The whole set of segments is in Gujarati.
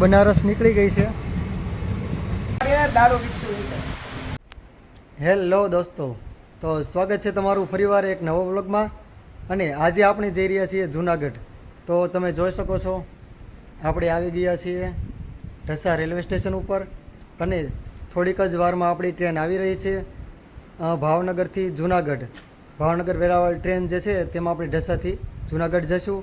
બનારસ નીકળી ગઈ છે. હેલો દોસ્તો, તો સ્વાગત છે તમારું ફરીવાર એક નવો વ્લોગમાં. અને આજે આપણે જઈ રહ્યા છીએ જુનાગઢ. તો તમે જોઈ શકો છો, આપણે આવી ગયા છીએ ઢસા રેલવે સ્ટેશન ઉપર. અને થોડીક જ વારમાં આપણી ટ્રેન આવી રહી છે ભાવનગરથી જુનાગઢ. ભાવનગર વેરાવળ ટ્રેન જે છે, તેમાં આપણે ઢસાથી જુનાગઢ જઈશું.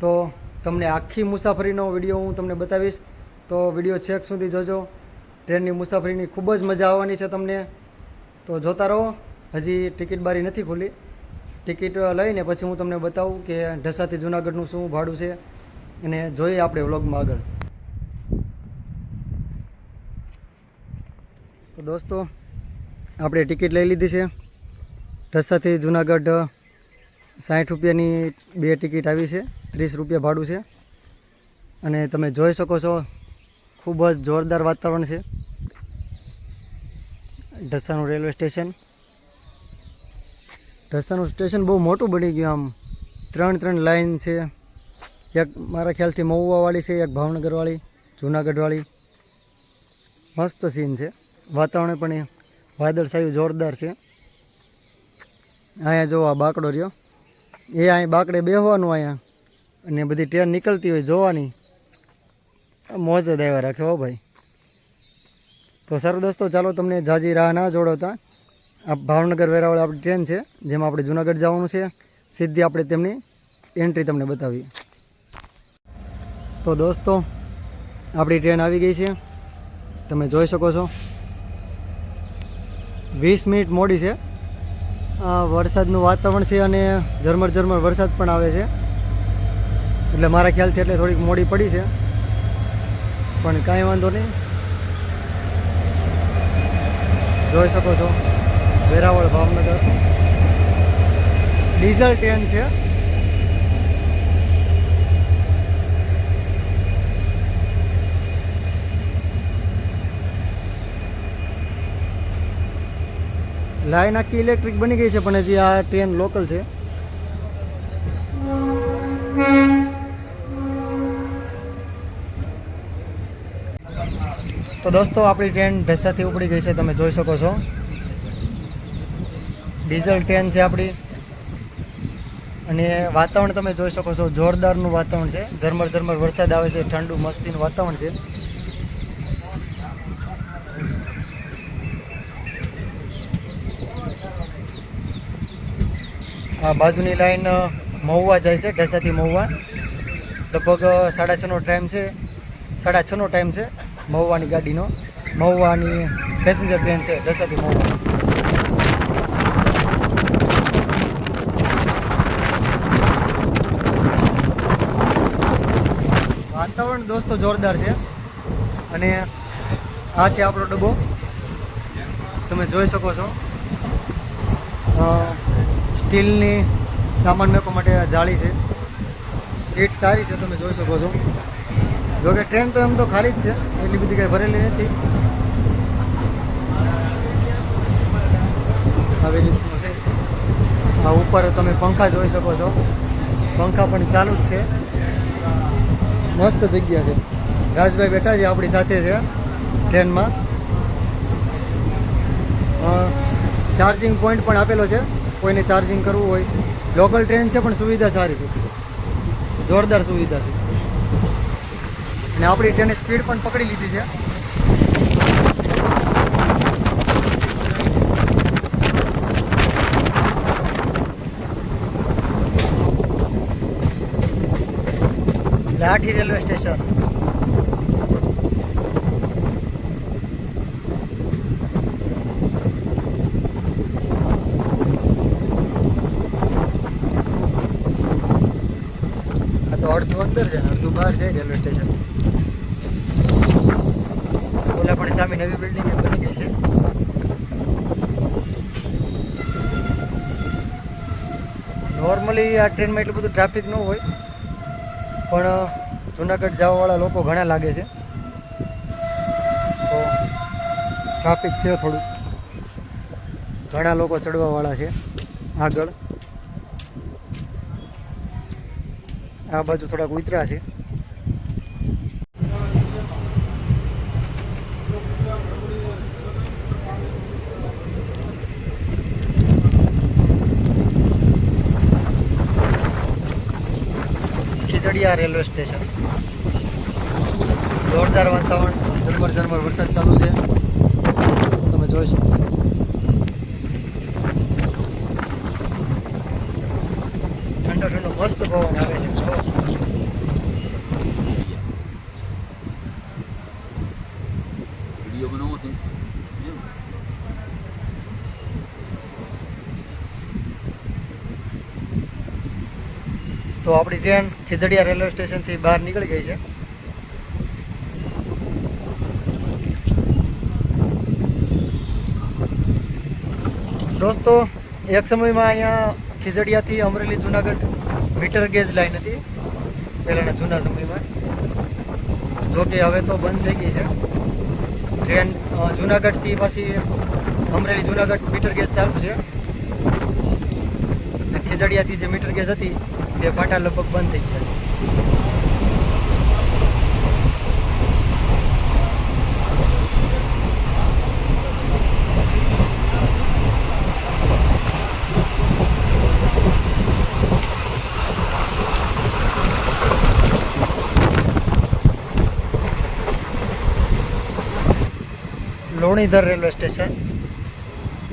તો તમને આખી મુસાફરીનો વીડિયો હું તમને બતાવીશ. તો વીડિયો છેક સુધી જોજો. ટ્રેનની મુસાફરીની ખૂબ જ મજા આવવાની છે તમને. તો જોતા રહો. હજી ટિકિટ બારી નથી ખુલી ટિકિટ લઈને પછી હું તમને બતાવું કે ઢસાથી જુનાગઢનું શું ભાડું છે અને જોઈએ આપણે વ્લોગમાં આગળ. તો દોસ્તો, આપણે ટિકિટ લઈ લીધી છે. ઢસાથી જુનાગઢ સાઠ રૂપિયાની બે ટિકિટ આવી છે, ત્રીસ રૂપિયા ભાડું છે. અને તમે જોઈ શકો છો, ખૂબ જ જોરદાર વાતાવરણ છે. ઢસાનું રેલવે સ્ટેશન. ઢસાનું સ્ટેશન બહુ મોટું બની ગયું આમ. ત્રણ ત્રણ લાઈન છે. એક મારા ખ્યાલથી મહુવાવાળી છે, એક ભાવનગરવાળી, જુનાગઢવાળી. મસ્ત સીન છે. વાતાવરણ પણ એ વાદળછાયું જોરદાર છે. અહીંયા જો આ બાકડો રહ્યો. એ અહીં બાકડે બેસવાનું અહીંયા. અને બધી ટ્રેન નીકળતી હોય જોવાની. મોજ જ આવ્યા રાખે હો ભાઈ. તો સારું દોસ્તો, ચાલો તમને જાજી રાહ ના જોડાવતા આ ભાવનગર વેરાવળ આપણી ટ્રેન છે, જેમાં આપણે જુનાગઢ જવાનું છે. સીધી આપણે તેમની એન્ટ્રી તમને બતાવીએ. તો દોસ્તો, આપણી ટ્રેન આવી ગઈ છે. તમે જોઈ શકો છો. વીસ મિનિટ મોડી છે. વરસાદનું વાતાવરણ છે અને ઝરમર ઝરમર વરસાદ પણ આવે છે. એટલે મારા ખ્યાલથી એટલે થોડીક મોડી પડી છે. પણ કાંઈ વાંધો નહીં. જોઈ શકો છો. વેરાવળ ભાવનગર. ડીઝલ ટ્રેન છે. લાઈન આખી ઇલેક્ટ્રિક બની ગઈ છે, પણ હજી આ ટ્રેન લોકલ છે. તો દોસ્તો, આપણી ટ્રેન ભેસાથી ઉપડી ગઈ છે, તમે જોઈ શકો છો. ડીઝલ ટ્રેન છે આપણી. અને વાતાવરણ તમે જોઈ શકો છો, જોરદારનું વાતાવરણ છે. ઝરમર ઝરમર વરસાદ આવે છે, ઠંડુ, મસ્તીનું વાતાવરણ છે. આ બાજુની લાઈન મહુવા જાય છે ઢસાથી મહુવા. લગભગ સાડા છનો ટાઈમ છે, સાડા છનો ટાઈમ છે મહુવાની ગાડીનો. મહુવાની પેસેન્જર ટ્રેન છે ઢસાથી મહુવા. વાતાવરણ દોસ્તો જોરદાર છે. અને આ છે આપણો ડબ્બો. તમે જોઈ શકો છો. સ્ટીલની સામાન મેકવા માટે આ જાળી છે. સીટ સારી છે, તમે જોઈ શકો છો. જોકે ટ્રેન તો એમ તો ખાલી જ છે, એટલી બધી કંઈ ભરેલી નથી. આવી રીતનું છે. આ ઉપર તમે પંખા જોઈ શકો છો. પંખા પણ ચાલુ જ છે. મસ્ત જગ્યા છે. રાજભાઈ બેઠા છે આપણી સાથે છે, ટ્રેનમાં. ચાર્જિંગ પોઈન્ટ પણ આપેલો છે. કોઈને ચાર્જિંગ કરવું હોય લોકલ ટ્રેન છે પણ સુવિધા સારી છે. જોરદાર સુવિધા છે. અને આપણી ટ્રેને સ્પીડ પણ પકડી લીધી છે. લાઠી રેલવે સ્ટેશન આ તો અડધું અંદર છે ને બહાર છે રેલવે સ્ટેશન. ઓલા પણ સામે નવી બિલ્ડિંગ બની ગઈ છે. નોર્મલી આ ટ્રેનમાં એટલું બધું ટ્રાફિક ન હોય, પણ જુનાગઢ જવાવાળા લોકો ઘણા લાગે છે. તો ટ્રાફિક છે થોડું ઘણા લોકો ચડવાવાળા છે આગળ. આ બાજુ થોડાક ઉતરા છે. Khijadiya railway station. જોરદાર વાતાવરણ ઝરમર ઝરમર વરસાદ ચાલુ છે. તમે જોઈ શકો. તો આપણી ટ્રેન ખીજડીયા રેલવે સ્ટેશનથી બહાર નીકળી ગઈ છે. દોસ્તો, એક સમયમાં અહીંયા ખીજડીયાથી Amreli Junagadh metre gauge line હતી, પહેલાંના જૂના સમયમાં. જો કે હવે તો બંધ થઈ ગઈ છે. ટ્રેન જુનાગઢથી પછી અમરેલી જુનાગઢ મીટર ગેજ ચાલુ છે. ખીજડીયાથી જે મીટર ગેજ હતી તે ફાટા લગભગ બંધ થઈ ગયા. Lonidhar railway station.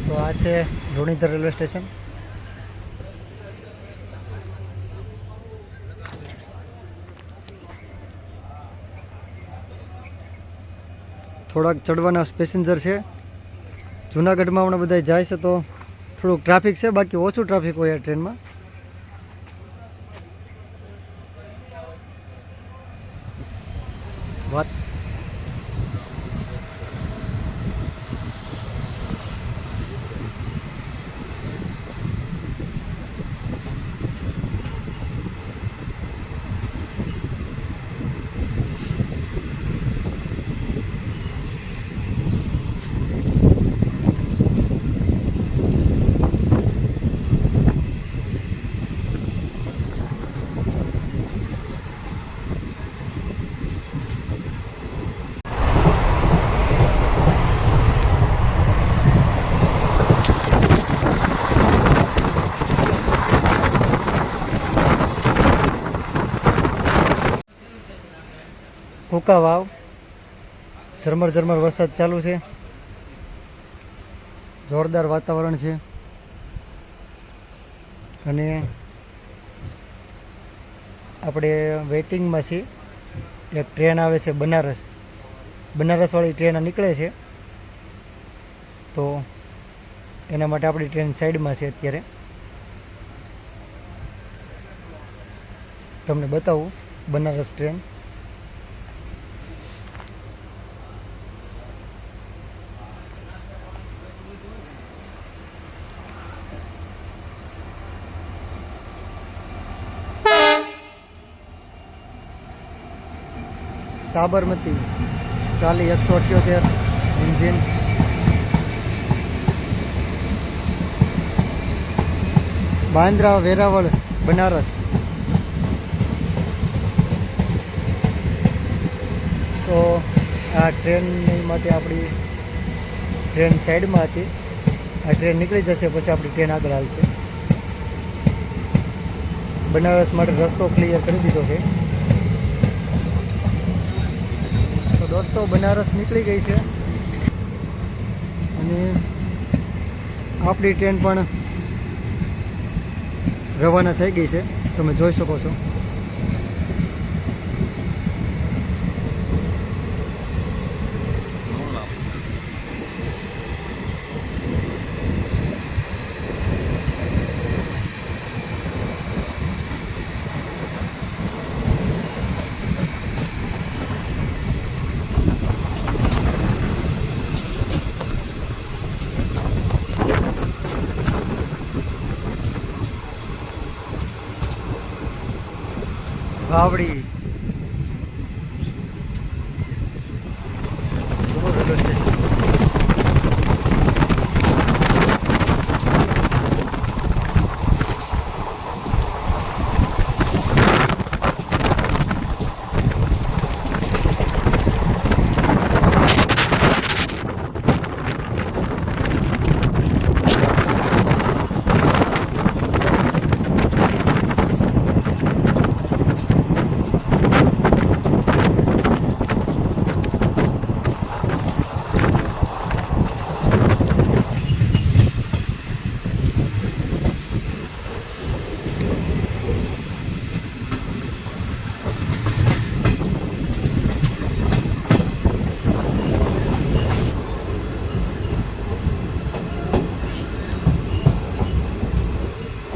તો આ છે લોણીધર રેલવે સ્ટેશન. થોડાક ચડવાના પેસેન્જર છે. જુનાગઢમાં હમણાં બધા જાય છે તો થોડુંક ટ્રાફિક છે, બાકી ઓછું ટ્રાફિક હોય આ ટ્રેનમાં કુકા વાવ. ઝરમર ઝરમર વરસાદ ચાલુ છે. જોરદાર વાતાવરણ છે. અને આપણે વેઇટિંગમાં છીએ. એક ટ્રેન આવે છે બનારસ. બનારસવાળી ટ્રેન નીકળે છે. તો એના માટે આપણી ટ્રેન સાઈડમાં છે અત્યારે. તમને બતાવું બનારસ ટ્રેન. સાબરમતી, ચાલી એકસો અઠ્યોતેર, એન્જિન. બાંદ્રા, વેરાવળ, બનારસ. તો આ ટ્રેનની માટે આપણી ટ્રેન સાઈડમાં હતી. આ ટ્રેન નીકળી જશે, પછી આપણી ટ્રેન આગળ આવશે બનારસ માટે રસ્તો ક્લિયર કરી દીધો છે તો દોસ્તો બનારસ નીકળી ગઈ છે. અને આપણી ટ્રેન પણ રવાના થઈ ગઈ છે. તમે જોઈ શકો છો. વાવડી.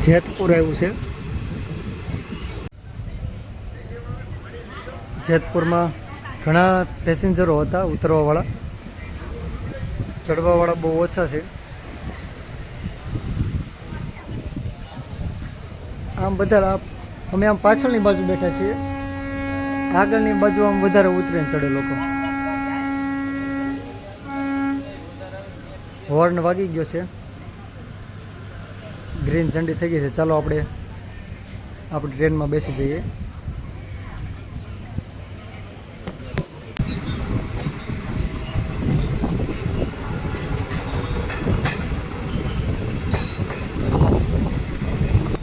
જેતપુર આવ્યું છે. જેતપુરમાં ઘણા પેસેન્જરો હતા ઉતરવાવાળા. ચડવાવાળા બહુ ઓછા છે. આમ બધા અમે આમ પાછળની બાજુ બેઠા છીએ. આગળની બાજુ આમ વધારે ઉતરે ચડે લોકો. હોર્ન વાગી ગયો છે. ગ્રીન ઝંડી થઈ ગઈ છે. ચાલો આપણે આપણી ટ્રેનમાં બેસી જઈએ.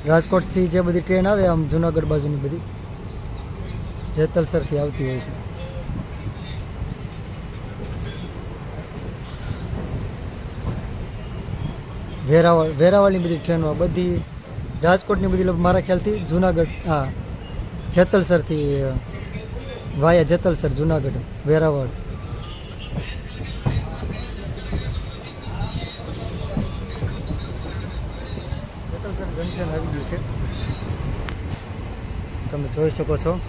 રાજકોટથી જે બધી ટ્રેન આવે, આમ જુનાગઢ બાજુની બધી, જેતલસરથી આવતી હોય છે. વેરાવળ વેરાવળની બધી ટ્રેનો બધી રાજકોટની બધી મારા ખ્યાલથી જુનાગઢ, હા, જેતલસરથી વાયા જેતલસર, જુનાગઢ, વેરાવળ. જેતલસર જંકશન આવી ગયું છે. તમે જોઈ શકો છો.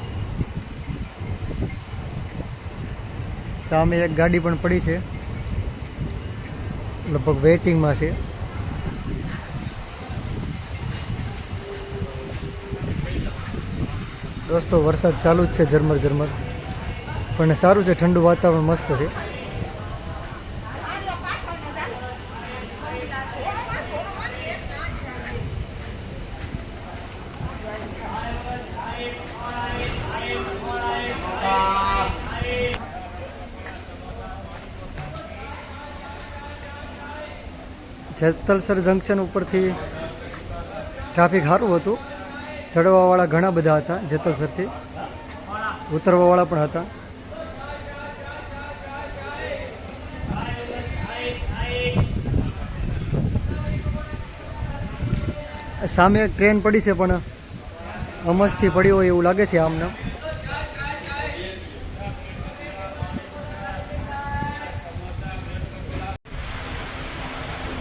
સામે એક ગાડી પણ પડી છે. લગભગ વેઇટિંગમાં છે. દોસ્તો, વરસાદ ચાલુ જ છે ઝરમર ઝરમર. પણ સારું છે, ઠંડુ વાતાવરણ મસ્ત છે. જેતલસર જંકશન ઉપરથી ટ્રાફિક સારું હતું. ચડવાવાળા ઘણા બધા હતા, જેતલસરથી. ઉતરવાવાળા પણ હતા. સામે એક ટ્રેન પડી છે, પણ અમસથી પડી હોય એવું લાગે છે આમને.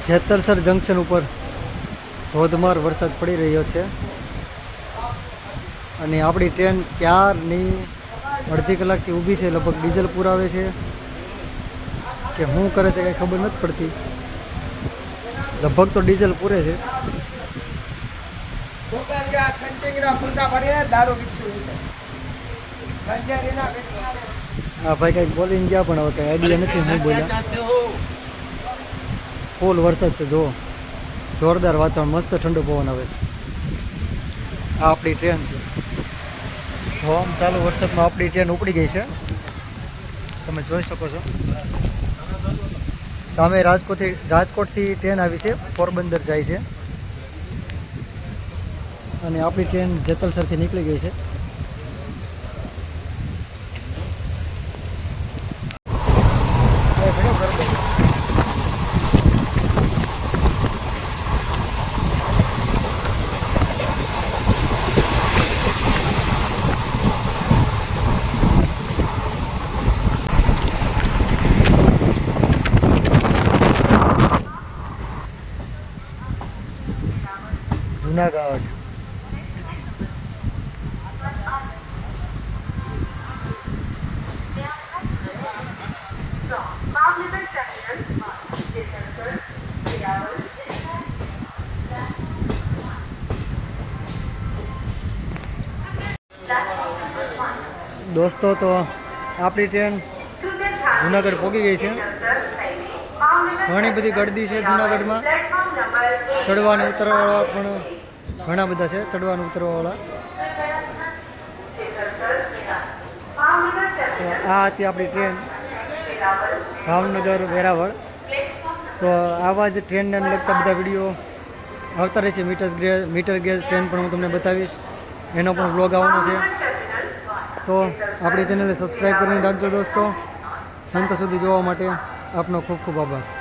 જેતરસર જંકશન ઉપર ધોધમાર વરસાદ પડી રહ્યો છે. અને આપણી ટ્રેન ક્યારની અડધી કલાકથી ઊભી છે, લગભગ ડીઝલ પુરાવે છે. કે શું કરે છે કંઈ ખબર નથી પડતી. લગભગ તો ડીઝલ પૂરે છે. આ ભાઈ કંઈક બોલીને ગયા પણ હવે કંઈ આઈડિયા નથી હું બોલ્યા. ફૂલ વરસાદ છે, જુઓ. જોરદાર વાતાવરણ, મસ્ત ઠંડુ પવન આવે છે. આ આપણી ટ્રેન છે. તો ચાલુ વરસાદમાં આપણી ટ્રેન ઉપડી ગઈ છે. તમે જોઈ શકો છો. સામે રાજકોટથી રાજકોટથી ટ્રેન આવી છે. પોરબંદર જાય છે. અને આપણી ટ્રેન જેતલસરથી નીકળી ગઈ છે એ ભેગો કરી દો. જુનાગઢ દોસ્તો, તો આપણી ટ્રેન જુનાગઢ પહોંચી ગઈ છે. ઘણી બધી ગર્દી છે જુનાગઢમાં. ચડવાને ઉતરવાવાળા પણ ઘણા બધા છે, ચડવાને ઉતરવાવાળા. આ હતી આપણી ટ્રેન. ભાવનગર વેરાવળ. તો આવા જ ટ્રેનને લગતા બધા વીડિયો આવતા રહેશે metre gauge metre gauge train પણ હું તમને બતાવીશ. એનો પણ વ્લોગ આવવાનો છે. તો આપણી ચેનલને સબસ્ક્રાઈબ કરીને રાખજો દોસ્તો. અંત સુધી જોવા માટે આપનો ખૂબ ખૂબ આભાર.